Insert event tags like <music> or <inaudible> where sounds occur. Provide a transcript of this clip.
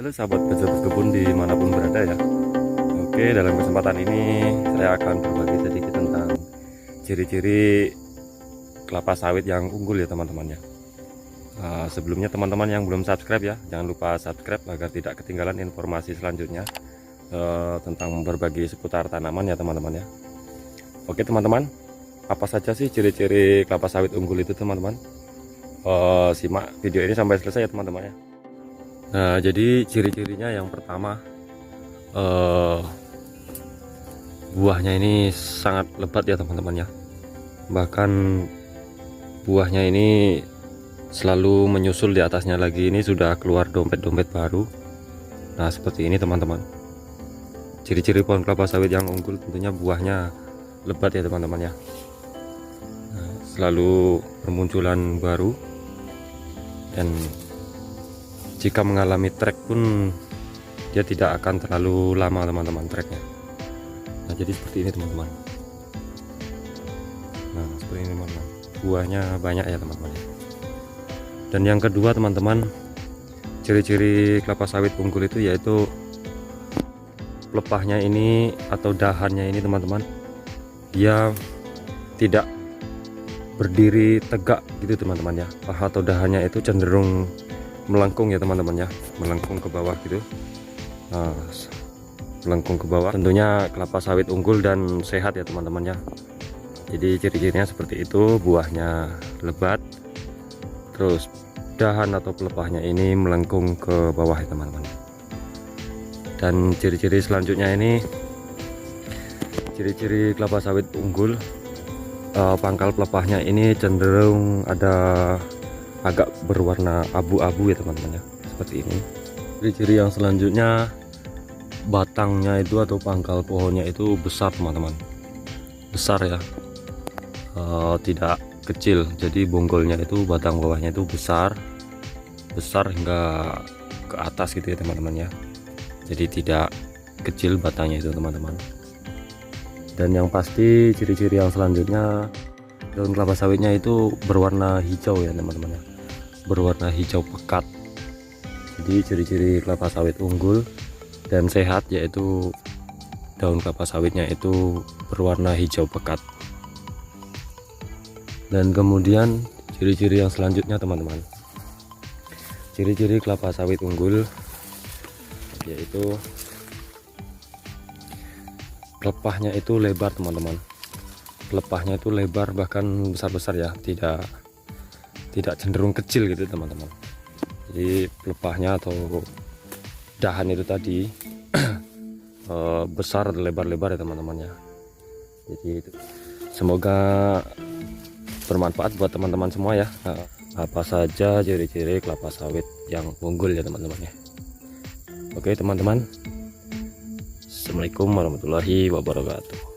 Halo sahabat pejabat kebun di mana pun berada ya. Oke dalam kesempatan ini saya akan berbagi sedikit tentang ciri-ciri kelapa sawit yang unggul ya teman-teman ya. Nah, Sebelumnya teman-teman yang belum subscribe ya Jangan lupa subscribe agar tidak ketinggalan informasi selanjutnya eh, Tentang berbagi seputar tanaman ya teman-teman ya. Oke teman-teman Apa saja sih ciri-ciri kelapa sawit unggul itu teman-teman? Eh, Simak video ini sampai selesai ya teman-teman ya Nah, jadi ciri-cirinya yang pertama eh buahnya ini sangat lebat ya teman-teman ya. Bahkan buahnya ini selalu menyusul di atasnya lagi ini sudah keluar dompet-dompet baru. Nah, seperti ini teman-teman. Ciri-ciri pohon kelapa sawit yang unggul tentunya buahnya lebat ya teman-teman ya. Nah, selalu bermunculan baru dan jika mengalami trek pun dia tidak akan terlalu lama teman-teman treknya. Nah jadi seperti ini teman-teman. Nah seperti ini teman-teman. Buahnya banyak ya teman-teman. Dan yang kedua teman-teman ciri-ciri kelapa sawit unggul itu yaitu pelepahnya ini atau dahannya ini teman-teman dia tidak berdiri tegak gitu teman-teman ya. Paha atau dahannya itu cenderung melengkung ya teman-teman ya. Melengkung ke bawah gitu. Nah, melengkung ke bawah. Tentunya kelapa sawit unggul dan sehat ya teman-teman ya. Jadi ciri-cirinya seperti itu buahnya lebat terus dahan atau pelepahnya ini melengkung ke bawah ya teman-teman. Dan ciri-ciri selanjutnya ini ciri-ciri kelapa sawit unggul eh, pangkal pelepahnya ini cenderung ada agak berwarna abu-abu ya teman-teman ya. Seperti ini. Ciri-ciri yang selanjutnya batangnya itu atau pangkal pohonnya itu besar teman-teman. Besar ya. Eh, tidak kecil. Jadi bonggolnya itu batang bawahnya itu besar. Besar hingga ke atas gitu ya teman-teman ya. Jadi tidak kecil batangnya itu teman-teman. Dan yang pasti ciri-ciri yang selanjutnya daun kelapa sawitnya itu berwarna hijau ya teman-teman ya berwarna hijau pekat. Jadi ciri-ciri kelapa sawit unggul dan sehat yaitu daun kelapa sawitnya itu berwarna hijau pekat. Dan kemudian ciri-ciri yang selanjutnya teman-teman. Ciri-ciri kelapa sawit unggul yaitu pelepahnya itu lebar teman-teman. Pelepahnya itu lebar bahkan besar-besar ya tidak tidak cenderung kecil gitu teman-teman. Jadi pelepahnya atau dahan itu tadi <clears throat> eh, besar lebar-lebar ya teman-teman ya. Jadi semoga bermanfaat buat teman-teman semua ya. Nah, apa saja ciri-ciri kelapa sawit yang unggul ya teman-teman ya. Oke teman-teman. Assalamualaikum warahmatullahi wabarakatuh